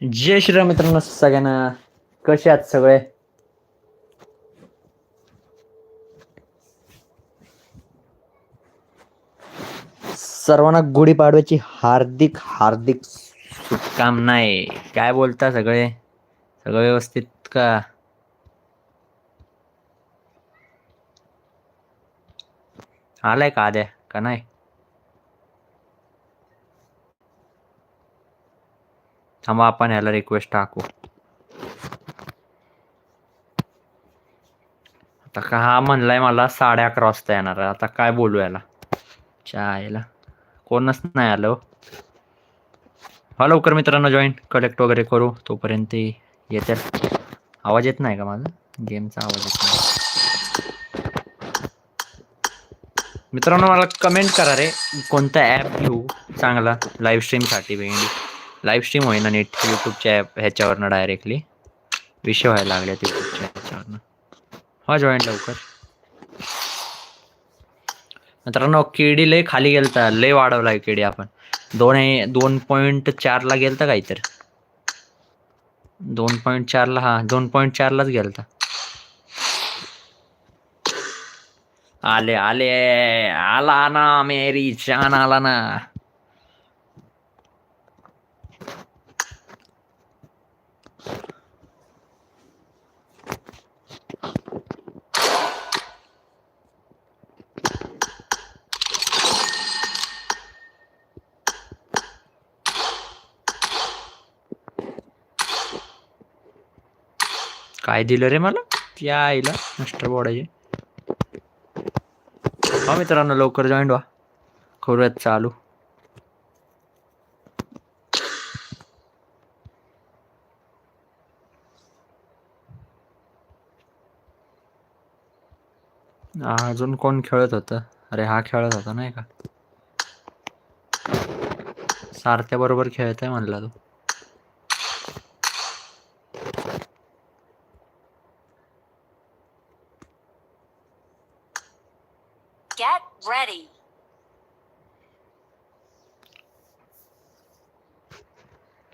जय श्रीराम मित्रांनो सगळ्यांना कसे आहात सगळे? सर्वांना गुढीपाडव्याची हार्दिक हार्दिक शुभकामना आहे काय बोलता सगळे? सगळं व्यवस्थित का? आलाय का आद्या? का नाही? थांबा आपण ह्याला रिक्वेस्ट टाकू. आता का हा म्हणलाय मला साडे अकरा वाजता येणार आहे. आता काय बोलू याला? चायला. कोणच नाही आलं हो. हा. लवकर मित्रांनो जॉईन कलेक्ट वगैरे करू. तोपर्यंत येते. आवाज येत नाही का माझा? गेमचा आवाज येत नाही. मित्रांनो मला कमेंट करा रे. कोणता ॲप घेऊ चांगला? लाईव्ह स्ट्रीमसाठी वेगळी लाईव्ह स्ट्रीम होईना नीट यूट्यूबच्या ह्याच्यावरनं डायरेक्टली विषय व्हायला लागल्यात यूट्यूबच्या ह्याच्यावरनं. हा जॉईन लवकर. मित्रांनो केडी लय खाली गेलता. लय वाढवला केडी आपण. दोन हे दोन पॉईंट चारला गेलता काहीतरी. दोन पॉईंट चारला हा दोन पॉईंट चारलाच गेलता. आले आले. आला ना मेरी जान आला ना. काय दिलं रे मला? त्या आईला मास्टर बोर्डाचे. हा मित्रांनो लवकर जॉईन व्हा. करूयात चालू. अजून कोण खेळत होतं? अरे हा खेळत होता नाही का? सारथ्या बरोबर खेळत आहे म्हणला तू.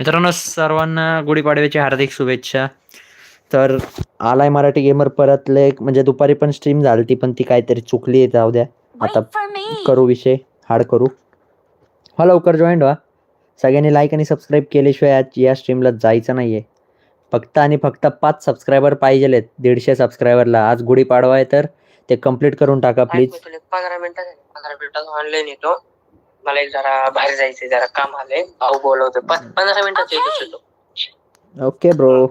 मित्रांनो सर्वांना गुढीपाडव्याची हार्दिक शुभेच्छा. तर आलाय मराठी गेमर परतले. म्हणजे दुपारी पण स्ट्रीम झाली ती पण ती काहीतरी चुकली आहे जाऊ द्या. आता. करू विषय हार्ड करू. हा लवकर जॉईन व्हा. सगळ्यांनी लाईक आणि सबस्क्राईब केल्याशिवाय आज या स्ट्रीमला जायचं नाहीये. फक्त आणि फक्त पाच सबस्क्रायबर पाहिजेलेत. दीडशे सबस्क्रायबरला आज गुढीपाडवा आहे तर ते कंप्लीट करून टाका प्लीज पंधरा आहे. मिनिटात ऑनलाईन येतो. मला एक जरा बाहेर जायचंय जरा काम आलंय. भाऊ बोलवतो पण पंधरा मिनिटात ओके ब्रो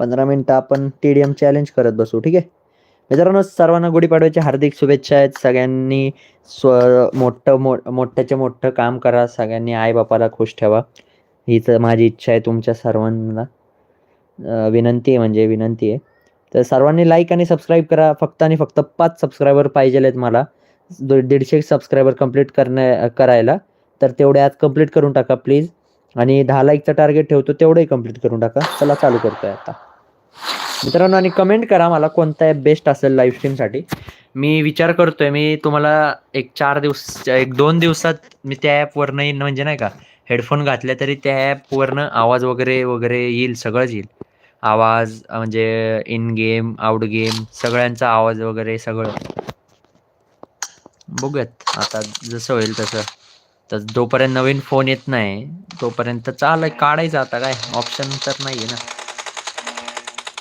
पंधरा मिनिटं आपण टी डी एम चॅलेंज करत बसू ठीक आहे? मित्रांनो सर्वांना गुढीपाडव्याच्या हार्दिक शुभेच्छा आहेत. सगळ्यांनी स्व मोठं मो मोठ्याच्या मोठं काम करा. सगळ्यांनी आईबापाला खुश ठेवा. हीच माझी इच्छा आहे तुमच्या सर्वांना. विनंती आहे म्हणजे विनंती आहे. तर सर्वांनी लाईक आणि सबस्क्राईब करा. फक्त आणि फक्त पाच सबस्क्रायबर पाहिजे आहेत मला. दीडशे सबस्क्रायबर कंप्लीट करण्या करायला तर तेवढे आज कंप्लीट करून टाका प्लीज आणि दहा लाईकचं टार्गेट ठेवतो तेवढंही कंप्लीट करून टाका. चला चालू करतोय आता. मित्रांनो आणि कमेंट करा मला कोणता ॲप बेस्ट असेल लाईव्ह स्ट्रीमसाठी मी विचार करतोय मी तुम्हाला एक चार दिवस एक दोन दिवसात मी त्या ॲपवरनं येईन म्हणजे नाही का हेडफोन घातले तरी त्या ॲपवरनं आवाज वगैरे वगैरे येईल सगळंच येईल. आवाज म्हणजे इन गेम आउट गेम सगळ्यांचा आवाज वगैरे सगळं. बघूयात. आता जसं होईल तसं. तर जोपर्यंत नवीन फोन येत नाही तोपर्यंत चाल काढायचं आता काय? ऑप्शन तर नाही आहे ना.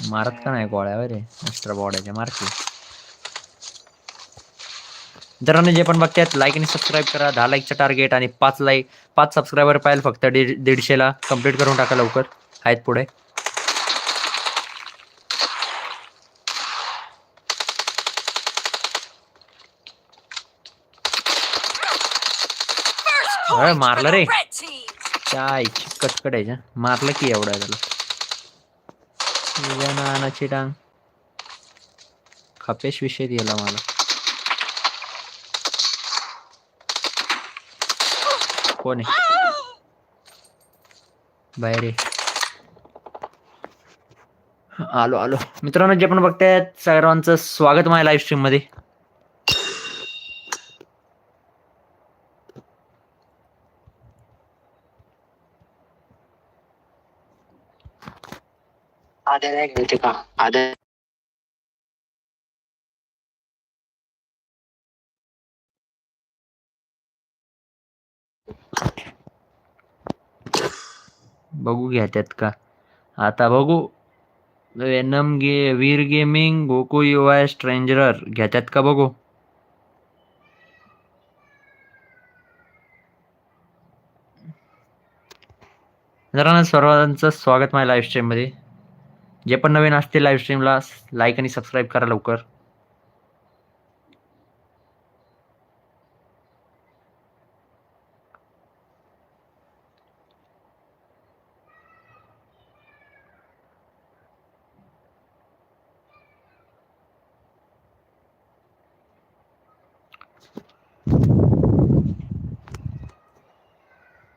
मारत का नाही गोळ्यावर रे मिस्टर बॉड्याच्या मारकी मित्रांनो जे पण बघतात लाईक आणि सबस्क्राईब करा. दहा लाईकचं टार्गेट आणि पाच लाईक पाच सबस्क्रायबर पाहिजे फक्त दीड दीडशेला. कंप्लीट करून टाका लवकर. आहेत पुढे. अरे, मारलं रे. काय कटकडायच्या मारलं की एवढा त्याला. नानाची डांग खपेश विषय दिला मला. कोण आहे? बाहेर आहे. आलो आलो. मित्रांनो जे पण बघतायत सर्वांचं स्वागत माझ्या लाईव्ह स्ट्रीममध्ये. आद्या नाही का आद्या बघू घेतात का. आता बघू. वेनम गे वीर गेमिंग गोकू यू स्ट्रेंजरर घेतात का बघू. मित्रांनो सर्वांचं स्वागत माझ्या लाईव्ह स्ट्रीममध्ये जे पण नवीन असतील लाईव्ह स्ट्रीमला लाईक आणि सबस्क्राईब करा लवकर.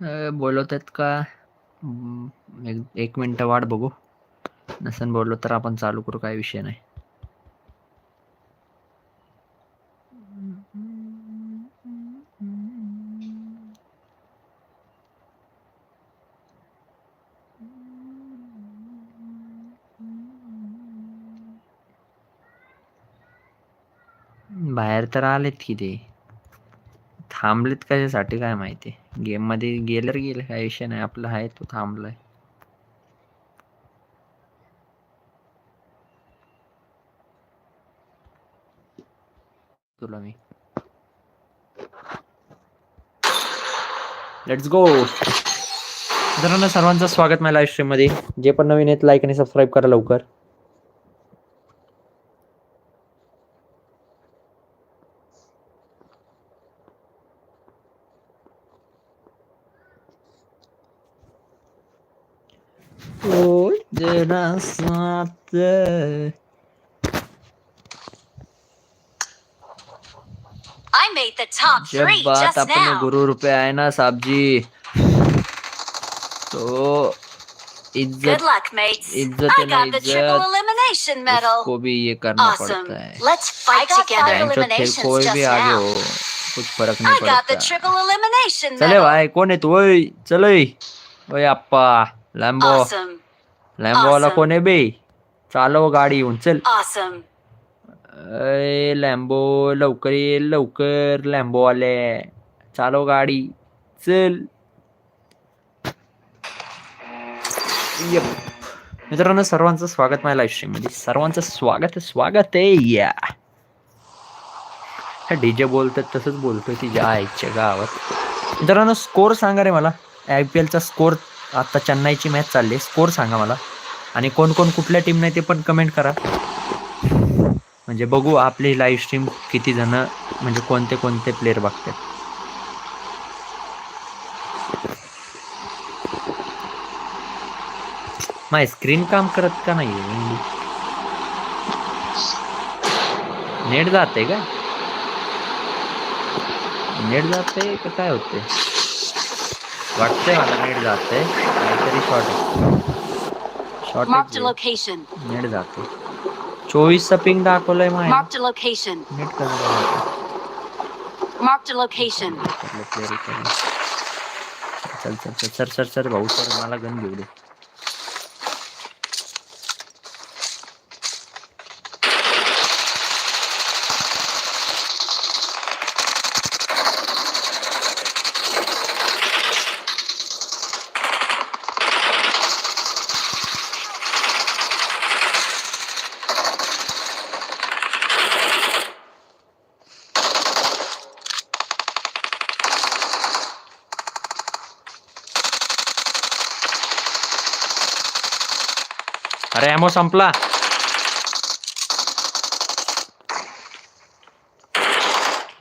अं, बोलवतात का? एक एक मिनटं वाट बघू. नसन बोललो तर आपण चालू करू काय विषय नाही. बाहेर तर आलेत की ते. थांबलेत कशासाठी काय माहिती? गेममध्ये गेलं गेलं काय विषय नाही. आपला आहे तो थांबलाय. तुला मी. लेट्स गो मित्रांनो सर्वांचं स्वागत माझ्या लाईव्ह स्ट्रीममध्ये. जे पण नवीन आहेत लाईक आणि सबस्क्राईब करा लवकर. साथ. जब बात अपने गुरु रुपए आए ना साहब जी तो इज़्ज़त इज़्ज़त को भी ये करना awesome. पड़ता है। तो कोई भी आगे हो कुछ फ़र्क नहीं पड़ता। चले भाई कौन है तू? ओए चलो ओए। अप्पा लैम्बो awesome. Lambo awesome. वाला कौन है बे? चालो गाड़ी उन चल। Awesome. अय लॅम्बो लवकर ये लवकर लॅम्बो आले चालव गाडी. चल. मित्रांनो सर्वांचं स्वागत माझ्या लाईव्ह स्ट्रीममध्ये. सर्वांचं स्वागत स्वागत आहे. या डीजे बोलतात तसंच बोलतोय तिच्या आईच्या गावात. मित्रांनो स्कोर सांगा रे मला. आय पी एलचा स्कोर आता चेन्नईची मॅच चालली आहे. स्कोर सांगा मला. आणि कोण कोण कुठल्या टीमने ते पण कमेंट करा. म्हणजे बघू आपली लाईव्ह स्ट्रीम किती जण म्हणजे कोणते कोणते प्लेअर बघतात. माय स्क्रीन काम करत का नाही नेट जाते का नेट जाते का काय होते वाटतंय मला नेट जाते काहीतरी शॉर्ट शॉर्ट. नेट जाते चोवीसचा पिंग दाखवलंय माय. Marked a location. नेट कसं Marked a location. चल चल चल. सर सर सर भाऊ सर मला गन घेऊ दे. अरे ॲमो संपला.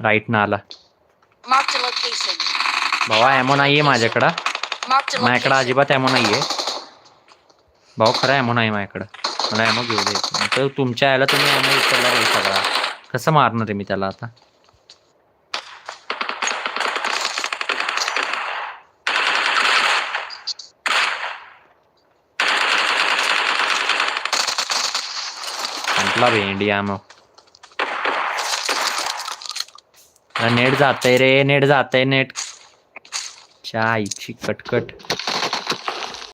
राईट ना आला. भावा ॲमो नाहीये माझ्याकडं. माझ्याकडं. अजिबात ॲमो नाहीये. भाऊ खरा ॲमो नाही माझ्याकडं. मला ॲमो घेऊ दे. तर तुमच्या याला तुम्ही ॲमो विचारला सगळा. कसं मारणार आहे मी त्याला आता? संपला भेंडी ॲमो नेट आहे रे नेट जातंय नेट च्या आईची कटकट